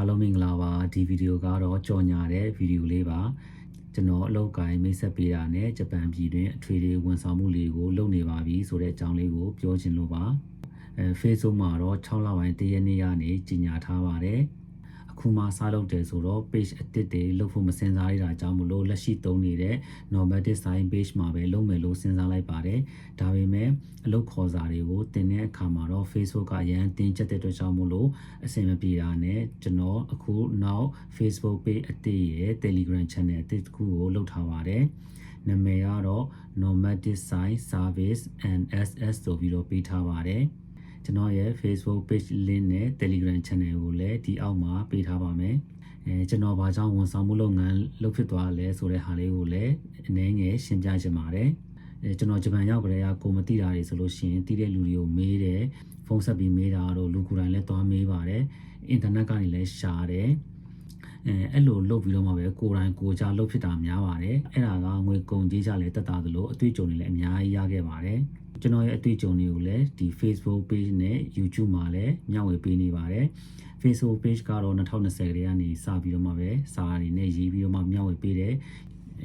အားလုံးမင်္ဂလာပါဒီဗီဒီယိုကတော့ကြော်ညာတဲ့ဗီဒီယိုလေးပါကျွန်တော်အလုပ်ကိုင်းမိတ်ဆက်ပေးတာနဲ့ဂျပန်ပြည်တွင်အထွေထွေဝန်ဆောင်မှုလေးကိုလုပ်နေပါပြီဆိုတဲ့အကြောင်းလေးကိုပြောချင်လို့ပါအဲ Facebook မှာတော့6လပိုင်းတရက်နေ့ကနေကြီးညာထားပါတယ် အခုမှစလုပ်တယ်ဆိုတော့ page အတစ်တွေလုပ်ဖို့မစင်စားရတာကြောင့်မလို့လက်ရှိသုံးနေတဲ့ normal design page မှာပဲလုပ်မယ်လို့စဉ်းစားလိုက်ပါတယ်ဒါပေမဲ့အလုပ်ခေါ်စာတွေကိုတင်တဲ့အခါမှာတော့ Facebook ကအရန်တင်ချက်တဲ့အတွက်ကြောင့်မလို့အဆင်မပြေတာနဲ့ကျွန်တော်အခုနောက် Facebook page အတစ်ရဲ့ Telegram channel အတစ်တစ်ခုကိုလုပ်ထားပါတယ်နာမည်ကတော့ Nomad Design Service and SS ဆိုပြီးတော့ပေးထားပါတယ် ကျွန်တော်ရဲ့ Facebook page link နဲ့ Telegram channel ကိုလည်းဒီအောက်မှာပေးထားပါမယ်အဲကျွန်တော်ဘာကြောင့်ဝန်ဆောင်မှုလုပ်ငန်းလုပ်ဖြစ်သွားလဲဆိုတဲ့ဟာလေးကိုလည်းအနည်းငယ်ရှင်းပြချင်ပါတယ်အဲကျွန်တော်ဂျပန်ရောက်ကြတဲ့ကကိုမသိတာတွေဆိုလို့ရှိရင်သိတဲ့လူတွေကိုမေးတယ်ဖုန်းဆက်ပြီးမေးတာတော့လူကိုယ်တိုင်လည်းသွားမေးပါတယ်အင်တာနက်ကနေလည်းရှာတယ်အဲအဲ့လိုလုပ်ပြီးတော့မှပဲကိုယ်တိုင်ကိုယ်ကြလုပ်ဖြစ်တာများပါတယ်အဲ့ဒါက ငွေကုန်ကြေးကြလည်းတက်တာသလိုအတွေ့အကြုံတွေလည်းအများကြီးရခဲ့ပါတယ်ကျွန်တော်ရဲ့အတွေ့အကြုံတွေကိုလည်းဒီ Facebook page နဲ့ YouTube မှာလည်းမျှဝေပေးနေပါတယ် Facebook page ကတော့2020ကလေးကနေစပြီးတော့မှပဲစာရီနဲ့ရေးပြီးတော့မှမျှဝေပေးတယ်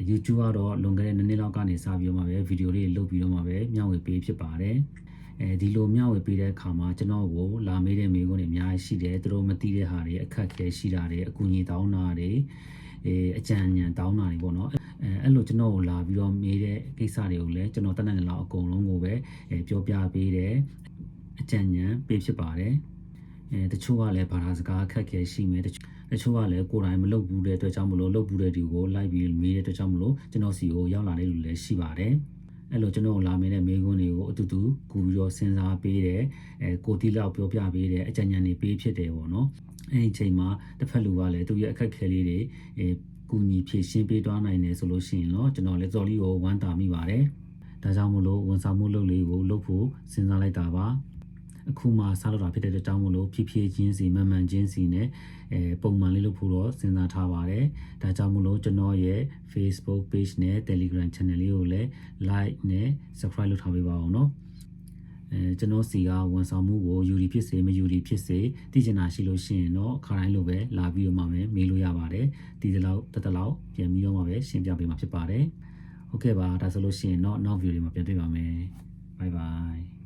YouTube ကတော့လွန်ခဲ့တဲ့နှစ်နှစ်လောက်ကနေစပြီးတော့မှပဲဗီဒီယိုလေးလုပ်ပြီးတော့မှပဲမျှဝေပေးဖြစ်ပါတယ်အဲဒီလိုမျှဝေပေးတဲ့အခါမှာကျွန်တော်ကိုလာမေးတဲ့မိကုန်းတွေအများကြီးရှိတယ်သူတို့မသိတဲ့ဟာတွေအခက်အခဲရှိတာတွေအကူအညီတောင်းတာတွေအဲအကြံဉာဏ်တောင်းတာတွေပေါ့နော် အဲအဲ့လိုကျွန်တော်ကိုလာပြီးတော့မေးတဲ့ကိစ္စတွေကိုလည်းကျွန်တော်တတ်နိုင်တဲ့လောက်အကုန်လုံးကိုပဲအဲပြောပြပေးတယ်အကြံဉာဏ်ပေးဖြစ်ပါတယ်အဲတချို့ကလည်းဘာသာစကားအခက်အခဲရှိမယ်တချို့တချို့ကလည်းကိုယ်တိုင်မလုပ်ဘူးတဲ့အတွက်ကြောင့်မလို့လုပ်ဘူးတဲ့ဒီကိုလိုက်ပြီးမေးတဲ့အတွက်ကြောင့်မလို့ကျွန်တော်စီကိုရောက်လာတဲ့လူလည်းရှိပါတယ်အဲ့လိုကျွန်တော်လာမင်းတဲ့မေးခွန်းတွေကိုအတူတူကူပြီးတော့စဉ်းစားပေးတယ်အဲကိုတီလောက်ပြောပြပေးတယ်အကြံဉာဏ်တွေပေးဖြစ်တယ်ပေါ့နော်အဲ့ဒီအချိန်မှာတစ်ဖက်လူကလည်းသူရဲ့အခက်အခဲလေးတွေအဲ ကူညီဖြည့်ရှင်းပေးသွားနိုင်တယ်ဆိုလို့ရှိရင်တော့ကျွန်တော်လည်းတော်လေးကိုဝမ်းသာမိပါတယ်ဒါကြောင့်မလို့ဝန်ဆောင်မှုလုပ်လေးကိုလုပ်ဖို့စဉ်းစားလိုက်တာပါအခုမှစားလို့တာဖြစ်တဲ့အတွက်ကြောင့်မလို့ဖြည်းဖြည်းချင်းစီမှန်မှန်ချင်းစီနဲ့အဲပုံမှန်လေးလုပ်ဖို့တော့စဉ်းစားထားပါတယ်။ဒါကြောင့်မလို့ကျွန်တော်ရဲ့ Facebook page နဲ့ Telegram channel လေးကိုလည်း like နဲ့ subscribe လုပ်ထားပေးပါအောင်နော်။ အဲကျွန်တော်စီကဝန်ဆောင်မှုကိုယူရီဖြစ်စေမယူရီဖြစ်စေတည်ကျင်တာရှိလို့ရှိရင်တော့ခါတိုင်းလိုပဲလာပြီးတော့မှပဲမေးလို့ရပါတယ်။ဒီတလောက်တက်တလောက်ပြန်ပြီးတော့မှပဲရှင်းပြပေးမှာဖြစ်ပါတယ်။ဟုတ်ကဲ့ပါဒါဆိုလို့ရှိရင်တော့နောက် video တွေမှာပြန်တွေ့ပါမယ်။ Bye bye